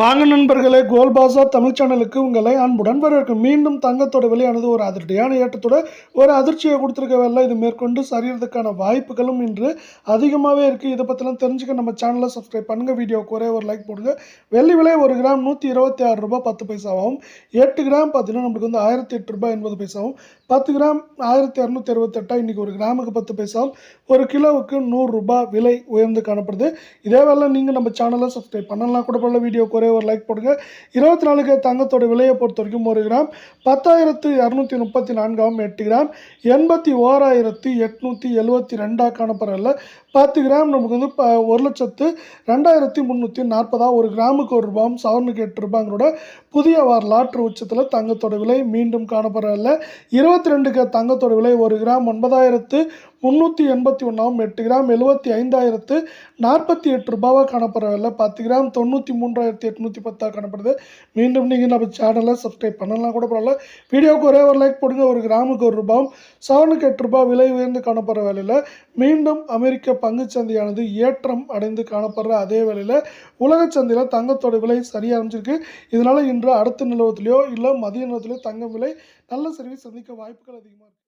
வாங்க நண்பர்களே கோல் பாசா தமிழ் சேனலுக்கு உங்களை அன்புடன் வரவேற்கும். மீண்டும் தங்கத்தோட விலையானது ஒரு அதிரடியான ஏற்றத்தோட ஒரு அதிர்ச்சியை கொடுத்துருக்க வேலை இது மேற்கொண்டு சரியறதுக்கான வாய்ப்புகளும் இன்று அதிகமாகவே இருக்குது இதை பற்றிலாம் தெரிஞ்சுக்க நம்ம சேனலை சப்ஸ்கிரைப் பண்ணுங்கள் வீடியோக்கு ஒரே ஒரு லைக் போடுங்க. வெள்ளி விலை ஒரு கிராம் நூற்றி இருபத்தி ஆறு ரூபாய் பத்து பைசாவும் எட்டு கிராம் பார்த்தீங்கன்னா நம்மளுக்கு வந்து ஆயிரத்தி எட்டு ரூபாய் எண்பது பைசாவும். பத்து கிராம் ஆயிரத்தி இரநூத்தி அறுபத்தெட்டா இன்றைக்கி ஒரு கிராமுக்கு பத்து பைசாவும். ஒரு கிலோவுக்கு நூறுரூபா விலை உயர்ந்து காணப்படுது. இதே வேலை நீங்கள் நம்ம சேனலை சப்ஸ்கிரைப் பண்ணலாம் கூட பண்ணல வீடியோக்கு ஒரே ஒரு லைக் போடுங்க. இருபத்தி நாலுக்கு தங்கத்தோட விலையை பொறுத்த வரைக்கும் ஒரு கிராம். பத்தாயிரத்து இரநூத்தி முப்பத்தி நான்காகவும் எட்டு கிராம். எண்பத்தி ஓராயிரத்து எட்நூற்றி எழுபத்தி ரெண்டாக காணப்படுறதில்ல பத்து கிராம் நமக்கு வந்து ஒரு லட்சத்து ரெண்டாயிரத்தி முந்நூற்றி நாற்பதாக ஒரு கிராமுக்கு ஒரு ரூபாயும் சவரனுக்கு எட்டு ரூபாங்களோட புதிய வரலாற்று உச்சத்தில் தங்கத்தோட விலை மீண்டும் காணப்படுறதில்ல இருபத்தி ரெண்டுக்கு தங்கத்தோட விலை ஒரு கிராம் ஒன்பதாயிரத்து முந்நூற்றி எண்பத்தி ஒன்றாவும் எட்டு கிராம் எழுபத்தி ஐந்தாயிரத்து நாற்பத்தி எட்டு ரூபாவாக காணப்படுறதில்ல பத்து கிராம் தொண்ணூற்றி மூன்றாயிரத்தி எட்நூற்றி பத்தாக காணப்படுது. மீண்டும் நீங்கள் நம்ம சேனலை சப்ஸ்கிரைப் பண்ணலாம் கூட பரவாயில்ல. வீடியோவுக்கு ஒரே ஒரு லைக் போடுங்க ஒரு கிராமுக்கு ஒரு ரூபாயும் சவனுக்கு எட்டு ரூபாய் விலை உயர்ந்து காணப்படுற வேலையில் மீண்டும் அமெரிக்க பங்கு சந்தையானது ஏற்றம் அடைந்து காணப்படுற அதே வேளையில் உலக சந்தையில் தங்கத்தோட விலை சரியாக அமைஞ்சிருக்கு இதனால் இன்று அடுத்த நிலவத்திலையோ இல்லை மதிய நிலத்திலையோ தங்கம் விலை நல்ல சரிவை சந்திக்க வாய்ப்புகள் அதிகமாக இருக்குது